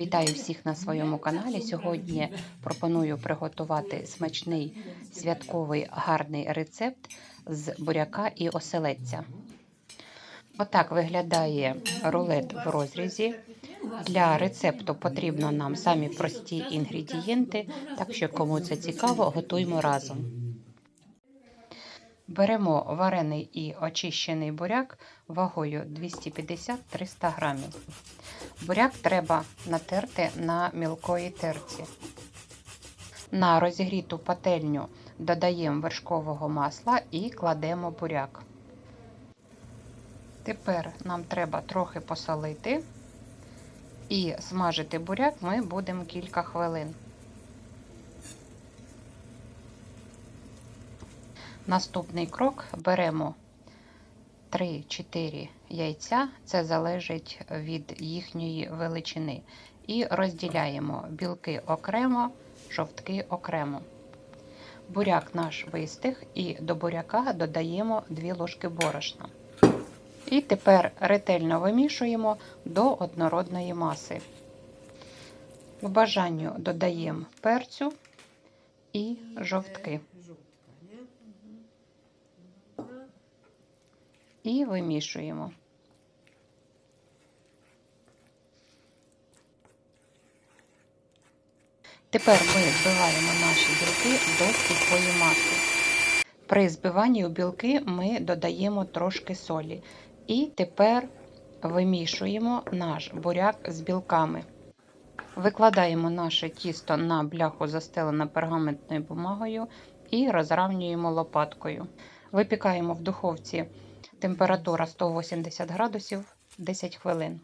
Вітаю всіх на своєму каналі. Сьогодні пропоную приготувати смачний святковий гарний рецепт з буряка і оселедця. Отак виглядає рулет в розрізі. Для рецепту потрібно нам самі прості інгредієнти, так що кому це цікаво, готуємо разом. Беремо варений і очищений буряк вагою 250-300 грамів. Буряк треба натерти на мілкої терці. На розігріту пательню додаємо вершкового масла і кладемо буряк. Тепер нам треба трохи посолити і смажити буряк ми будемо кілька хвилин. Наступний крок беремо 3-4 яйця, це залежить від їхньої величини. І розділяємо білки окремо, жовтки окремо. Буряк наш вистиг, і до буряка додаємо 2 ложки борошна. І тепер ретельно вимішуємо до однородної маси. По бажанню додаємо перцю і жовтки. І вимішуємо. Тепер ми збиваємо наші білки до сухої маси. При збиванні у білки ми додаємо трошки солі. І тепер вимішуємо наш буряк з білками. Викладаємо наше тісто на бляху, застелене пергаментною бумагою, і розравнюємо лопаткою. Випікаємо в духовці температура 180 градусів 10 хвилин.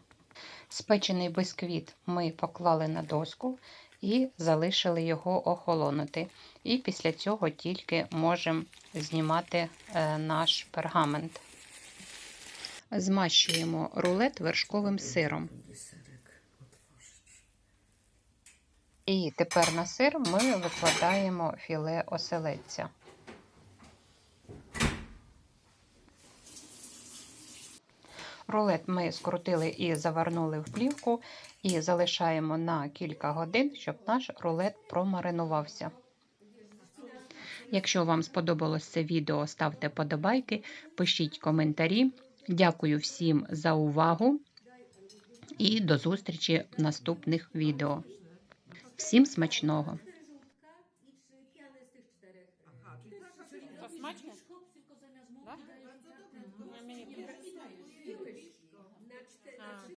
Спечений бисквіт ми поклали на доску і залишили його охолонути. І після цього тільки можемо знімати е, наш пергамент. Змащуємо рулет вершковим сиром. І тепер на сир ми викладаємо філе оселедця. Рулет ми скрутили і завернули в плівку, і залишаємо на кілька годин, щоб наш рулет промаринувався. Якщо вам сподобалось це відео, ставте подобайки, пишіть коментарі. Дякую всім за увагу і до зустрічі в наступних відео. Всім смачного! mów, tylko zamiast dajesz Bardzo dobrze. No. Nie, mnie nie na